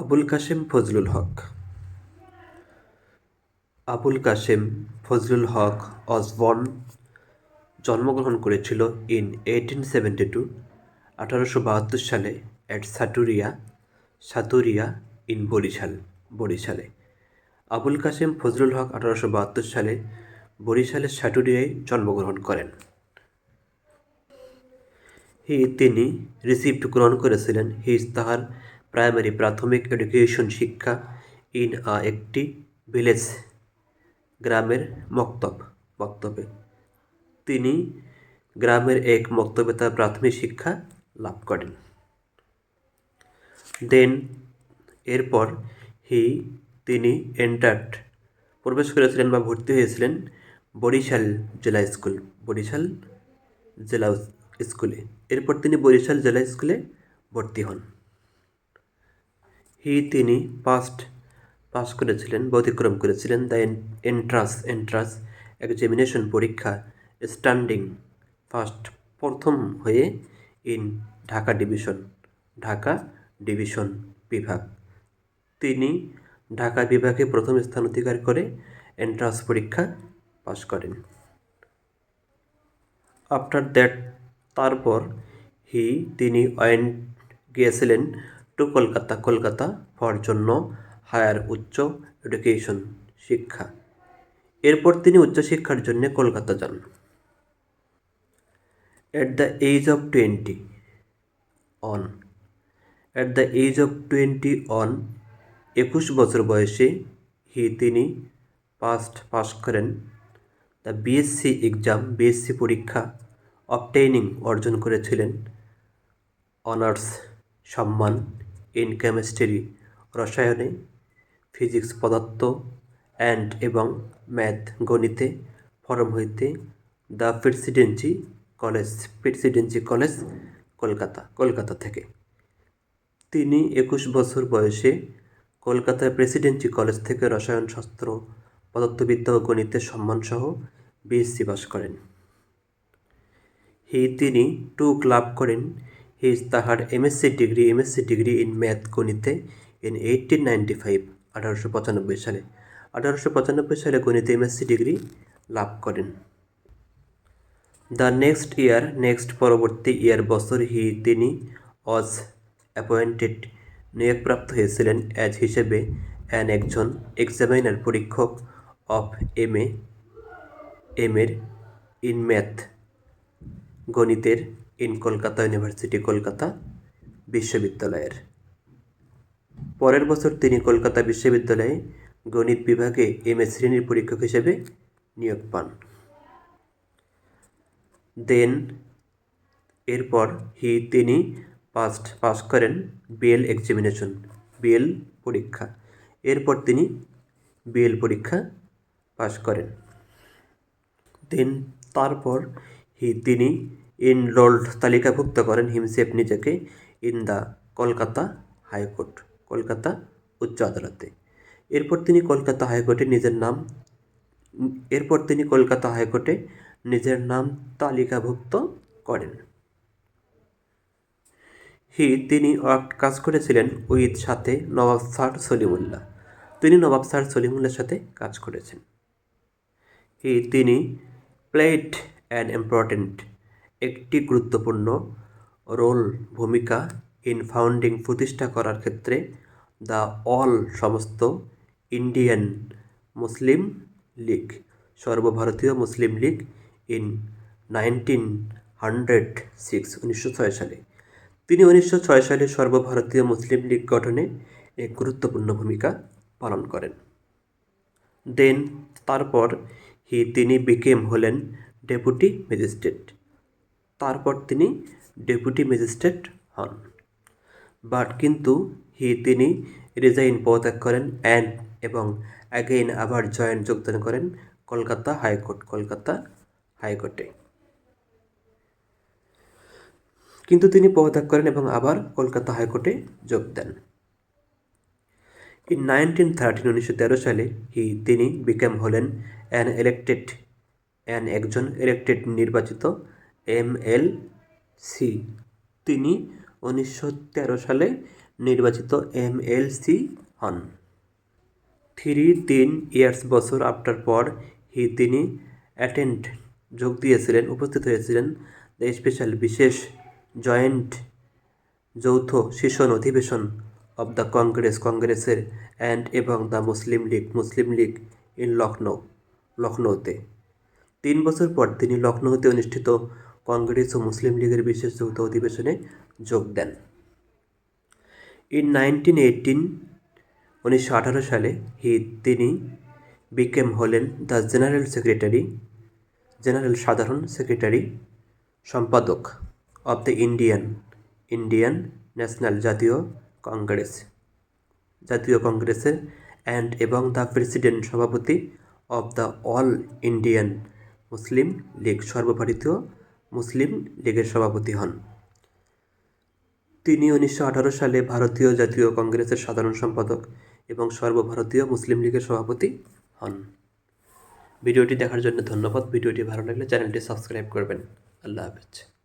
আবুল কাশেম ফজলুল হক। আবুল কাশেম ফজলুল হক was born জন্মগ্রহণ করেছিল in eighteen seventy two, আঠারোশো বাহাত্তর সালে অ্যাট সাটুরিয়া সাতুরিয়া ইন বরিশাল বরিশালে। আবুল কাশেম ফজলুল হক আঠারোশো বাহাত্তর সালে বরিশালের সাটুরিয়ায় জন্মগ্রহণ করেন। হি তিনি রিসিপ্ট গ্রহণ করেছিলেন হিজ তাহার প্রাইমারি প্রাথমিক এডুকেশন শিক্ষা ইন আ একটি ভিলেজ গ্রামের মক্তব, মক্তবে। তিনি গ্রামের এক মক্তবে তার প্রাথমিক শিক্ষা লাভ করেন। দেন এরপর হি তিনি এন্টার্ড প্রবেশ করেছিলেন বা ভর্তি হয়েছিলেন বরিশাল জেলা স্কুল, বরিশাল জেলা স্কুলে। এরপর তিনি বরিশাল জেলা স্কুলে ভর্তি হন। তিনি পাস্ট পাস করেছিলেন অতিক্রম করেছিলেন। দ্য এন্ট্রান্স এন্ট্রান্স এক্সামিনেশন পরীক্ষা স্ট্যান্ডিং ফার্স্ট প্রথম হয়ে in Dhaka division Dhaka division বিভাগ। তিনি ঢাকা বিভাগে প্রথম স্থান অধিকার করে এন্ট্রান্স পরীক্ষা পাশ করেন। আফটার দ্যাট তারপর হি, তিনি ওয়েন গিয়েছিলেন টু কলকাতা কলকাতা ফর জন্য হায়ার উচ্চ এডুকেশন শিক্ষা এরপর তিনি উচ্চশিক্ষার জন্য কলকাতা যান at the age of twenty one at the age of twenty one একুশ বছর বয়সে হি তিনি পাস্ট পাস করেন। দ্য বিএসসি এক্সাম বিএসসি পরীক্ষা অবটেইনিং অর্জন করেছিলেন। অনার্স সম্মান। ইন কেমিস্ট্রি, রসায়নে, ফিজিক্স, পদার্থ, অ্যান্ড এবং ম্যাথ, গণিতে, ফরম হইতে the Presidency College Presidency College, Kolkata Kolkata থেকে। তিনি একুশ বছর বয়সে কলকাতার প্রেসিডেন্সি কলেজ থেকে রসায়ন, শাস্ত্র, পদার্থবিদ্যা ও গণিতের সম্মানসহ বিএসসি পাস করেন। হি তিনি টু লাভ করেন হিজ তাহার MSc degree MSc degree in math গণিতে ইন এইটিন নাইনটি ফাইভ আঠারোশো পঁচানব্বই সালে। আঠারোশো পঁচানব্বই সালে গণিতে এমএসসি ডিগ্রি লাভ করেন। দ্য নেক্সট ইয়ার নেক্সট পরবর্তী ইয়ার বছর হি তিনি অজ অ্যাপয়েন্টেড নিয়োগপ্রাপ্ত হয়েছিলেন অ্যাজ হিসেবে অ্যান একজন এক্সামিনার পরীক্ষক অফ এম এ এম এর ইন ম্যাথ গণিতের ইন কলকাতা ইউনিভার্সিটি কলকাতা বিশ্ববিদ্যালয়ের পরের বছর তিনি কলকাতা বিশ্ববিদ্যালয়ে গণিত বিভাগে এম এ শ্রেণির পরীক্ষক হিসেবে নিয়োগ পান। দেন এরপর হি তিনি পাস্ট পাস করেন বিএল এক্সামিনেশন বিএল পরীক্ষা। এরপর তিনি বিএল পরীক্ষা পাস করেন। দেন তারপর হি তিনি ইনরোল্ড তালিকাভুক্ত করেন হিমসেফ নিজেকে in the Kolkata High Court, Kolkata উচ্চ আদালতে। এরপর তিনি কলকাতা হাইকোর্টে নিজের নাম, এরপর তিনি কলকাতা হাইকোর্টে নিজের নাম তালিকাভুক্ত করেন। হি, তিনি কাজ করেছিলেন উইথ সাথে নবাব স্যার সলিমুল্লাহ। তিনি নবাব স্যার সলিমুল্লার সাথে কাজ করেছেন। হি, তিনি প্লেড অ্যান ইম্পর্টেন্ট একটি গুরুত্বপূর্ণ রোল ভূমিকা ইন ফাউন্ডিং প্রতিষ্ঠা করার ক্ষেত্রে দ্য অল সমস্ত ইন্ডিয়ান মুসলিম লীগ, সর্বভারতীয় Muslim League in nineteen hundred six উনিশশো ছয় সালে। তিনি উনিশশো ছয় সালে সর্বভারতীয় মুসলিম লীগ গঠনে এক গুরুত্বপূর্ণ ভূমিকা পালন করেন। দেন তারপর হি তিনি বিকেম হলেন ডেপুটি ম্যাজিস্ট্রেট তারপর তিনি ডেপুটি ম্যাজিস্ট্রেট হন। বাট কিন্তু হি তিনি রিজাইন পদত্যাগ করেন অ্যান্ড এবং অ্যাগেইন আবার জয়েন্ট যোগদান করেন কলকাতা হাইকোর্ট, কলকাতা হাইকোর্টে। কিন্তু তিনি পদত্যাগ করেন এবং আবার কলকাতা হাইকোর্টে যোগ দেন। ইন নাইনটিন থার্টিন, উনিশশো তেরো সালে হি তিনি বিকেম হলেন অ্যান ইলেক্টেড, অ্যান একজন ইলেক্টেড নির্বাচিত এম এল সি। তিনি উনিশশো তেরো সালে নির্বাচিত এমএলসি হন। থ্রি তিন ইয়ার্স বছর আফটার পর হি তিনি অ্যাটেন্ড যোগ দিয়েছিলেন, উপস্থিত হয়েছিলেন স্পেশাল বিশেষ জয়েন্ট যৌথ শীর্ষণ অধিবেশন অব দ্য কংগ্রেস, কংগ্রেসের অ্যান্ড এবং the Muslim League Muslim League in Lucknow, লখনৌতে। তিন বছর পর তিনি লখনৌতে অনুষ্ঠিত কংগ্রেস ও মুসলিম লীগের বিশেষ যৌথ অধিবেশনে যোগ দেন। ইন নাইনটিন এইটিন, উনিশশো আঠারো সালে হি, তিনি বিকেম হলেন দ্য জেনারেল সেক্রেটারি, জেনারেল সাধারণ সেক্রেটারি, সম্পাদক of the Indian Indian National জাতীয় কংগ্রেস। জাতীয় কংগ্রেসের অ্যান্ড এবং দ্য প্রেসিডেন্ট সভাপতি of the all Indian Muslim League সর্বভারতীয় মুসলিম লীগের সভাপতি হন। তিনি উনিশশো আঠারো সালে ভারতীয় জাতীয় কংগ্রেসের সাধারণ সম্পাদক এবং সর্বভারতীয় মুসলিম লীগের সভাপতি হন। ভিডিওটি দেখার জন্য ধন্যবাদ। ভিডিওটি ভালো লাগলে চ্যানেলটি সাবস্ক্রাইব করবেন। আল্লাহ হাফেজ।